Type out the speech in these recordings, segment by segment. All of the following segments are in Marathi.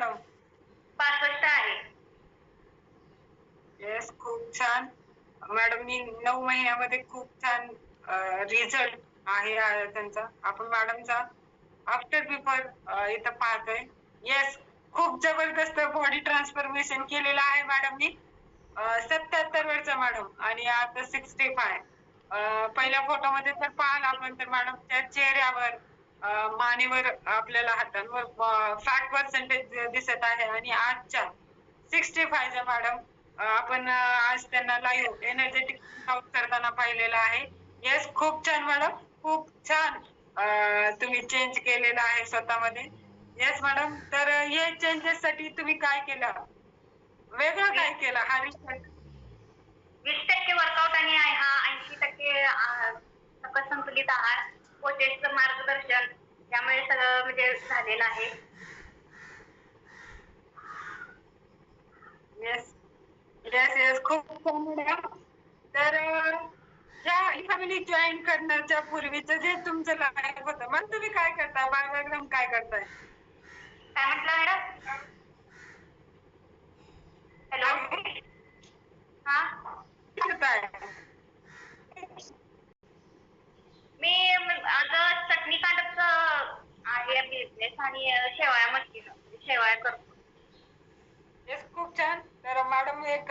मॅडम. पासष्ट आहे. येस खूप छान. मॅडम मी नऊ महिन्यामध्ये खूप छान रिझल्ट आहे त्यांचा. आपण मॅडमचा आफ्टर बिफोर इथं पाहतोय. येस खूप जबरदस्त बॉडी ट्रान्सफॉर्मेशन केलेलं आहे मॅडम मी. सत्याहत्तर वरचा मॅडम आणि आता सिक्स्टी फाय पहिल्या फोटोमध्ये तर पाहाल आपण तर मॅडमच्या चेहऱ्यावर मानेवर आपल्याला हातांवर फॅट पर्सेंटेज दिसत आहे. आणि आजच्या सिक्स्टी फायचा मॅडम आपण आज त्यांना लाईव्ह एनर्जेटिक करताना पाहिलेलं आहे. येस खूप छान मॅडम खूप छान तुम्ही चेंज केलेलं आहे स्वतःमध्ये. येस मॅडम तर हे चेंजेस साठी तुम्ही काय केलं? वेगळं काय केलं? हा रिझल्ट वीस टक्के वर्कआउट आणि हा ऐंशी टक्के संतुलित आहार. कोचेसचं मार्गदर्शन त्यामुळे सगळं म्हणजे झालेलं आहे. येस येस येस खूप छान मॅडम. तर ह्या फॅमिली जॉईन करण्याच्या पूर्वीचं जे तुमचं लाईफ होतं मग तुम्ही काय करता? बायोग्राम काय करताय? काय म्हटलं मॅडम हॅलो हा करताय मी आता चटणी कांडपचं आहे आणि शेवाळ्या म्हणजे शेवाळ्या करतो. येस खूप छान. तर मॅडम एक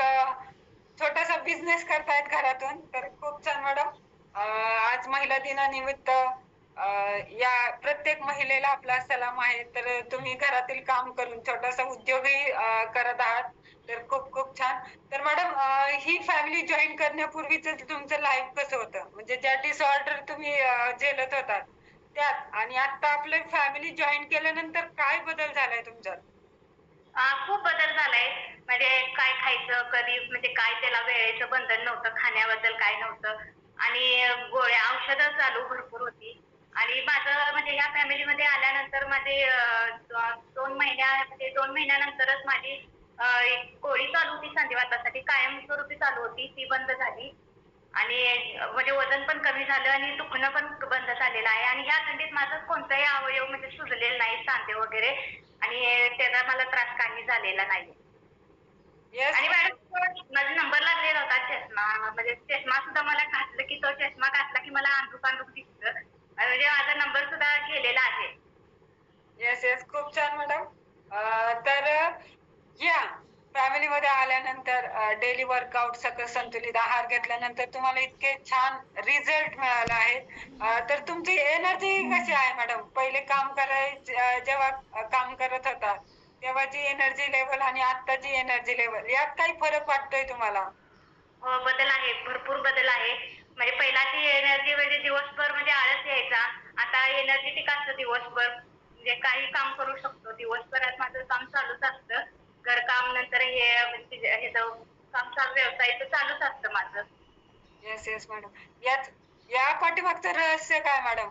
छोटासा बिझनेस करतायत घरातून. तर खूप छान मॅडम. आज महिला दिनानिमित्त अं, या प्रत्येक महिलेला आपला सलाम आहे. तर तुम्ही घरातील काम करून छोटासा उद्योगही करत आहात. तर खूप खूप छान. तर मॅडम ही फॅमिली जॉईन करण्यापूर्वीच तुमचं लाईफ कसं होतं? म्हणजे ज्या डिसऑर्डर तुम्ही झेलत होतात त्यात. आणि आता आपलं फॅमिली जॉईन केल्यानंतर काय बदल झालाय तुमच्यात? अं, खूप बदल झालाय. म्हणजे काय खायचं कधी म्हणजे काय त्याला वेळेचं बंधन नव्हतं खाण्याबद्दल काय नव्हतं. आणि गोळ्या औषधं चालू भरपूर होती. आणि माझं म्हणजे या फॅमिलीमध्ये आल्यानंतर माझे अं, दो- दोन महिन्या म्हणजे दोन महिन्यानंतरच माझी अं, एक गोळी चालू होती संधिवातासाठी. कायमस्वरूपी चालू होती. ती बंद झाली. आणि म्हणजे वजन पण कमी झालं आणि दुखणं पण बंद झालेलं आहे. आणि ह्या थंडीत माझं कोणताही अवयव म्हणजे सुजलेला नाही सांधे वगैरे. आणि त्याचा मला त्रास काही झालेला नाही. आणि मॅडम माझा नंबर लागलेला होता चष्मा. म्हणजे चष्मा सुद्धा मला घातलं की तो चष्मा घातला की मला अंधुक अंधुक दिसतं. आणि म्हणजे माझा नंबर सुद्धा गेलेला आहे. येस येस खूप छान मॅडम. तर या. फॅमिली मध्ये आल्यानंतर डेली वर्कआउट सगळं संतुलित आहार घेतल्यानंतर तुम्हाला इतके छान रिझल्ट मिळाला आहे तर तुमची एनर्जी कशी आहे मॅडम पहिले काम कराय जेव्हा काम करत होता तेव्हाची एनर्जी लेवल आणि आत्ताची एनर्जी लेवल यात काही फरक वाटतोय तुम्हाला? हो, बदल आहे. भरपूर बदल आहे. म्हणजे पहिलाची एनर्जी म्हणजे दिवसभर म्हणजे आळस यायचा. आता एनर्जेटिक असतं दिवसभर. म्हणजे काही काम करू शकतो दिवसभर माझं काम चालूच असतं घरकाम नंतर हे हे चालू व्यवसायाचं चालूच असतं माझं. येस येस मॅडम यात या पाठीमागचं रहस्य काय मॅडम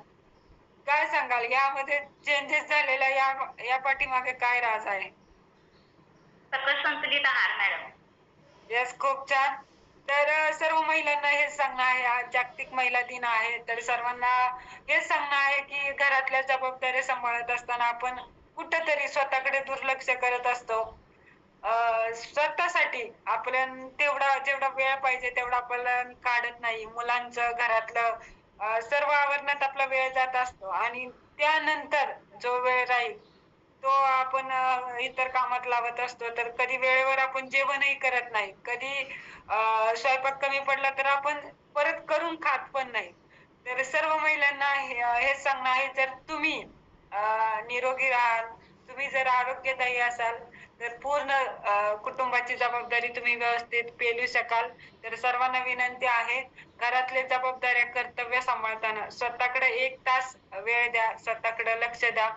काय सांगाल? यामध्ये चेंजेस झालेला या या पाठीमागे काय राज आहे? सकस संतुलित आहार मॅडम येस खूप छान. तर सर्व महिलांना हेच सांगणं आहे. आज जागतिक महिला दिन आहे. तर सर्वांना हेच सांगणं आहे की घरातल्या जबाबदाऱ्या सांभाळत असताना आपण कुठंतरी स्वतःकडे दुर्लक्ष करत असतो. आपल्या तेवढा जेवढा वेळ पाहिजे तेवढा आपल्याला काढत नाही. मुलांचं घरातलं सर्व आवरण्यात आपला वेळ जात असतो. आणि त्यानंतर जो वेळ राहील तो आपण इतर कामात लावत असतो. तर कधी वेळेवर आपण जेवणही करत नाही. कधी स्वयंपाक कमी पडला तर आपण परत करून खात पण नाही. तर सर्व महिलांना हे- हेच सांगणं आहे. जर तुम्ही निरोगी राहाल तुम्ही जर आरोग्यदायी असाल तर पूर्ण अं, कुटुंबाची जबाबदारी तुम्ही व्यवस्थित पेलू शकाल. तर सर्वांना विनंती आहे घरातले जबाबदाऱ्या कर्तव्य सांभाळताना स्वतःकडे एक तास वेळ द्या स्वतःकडे लक्ष द्या.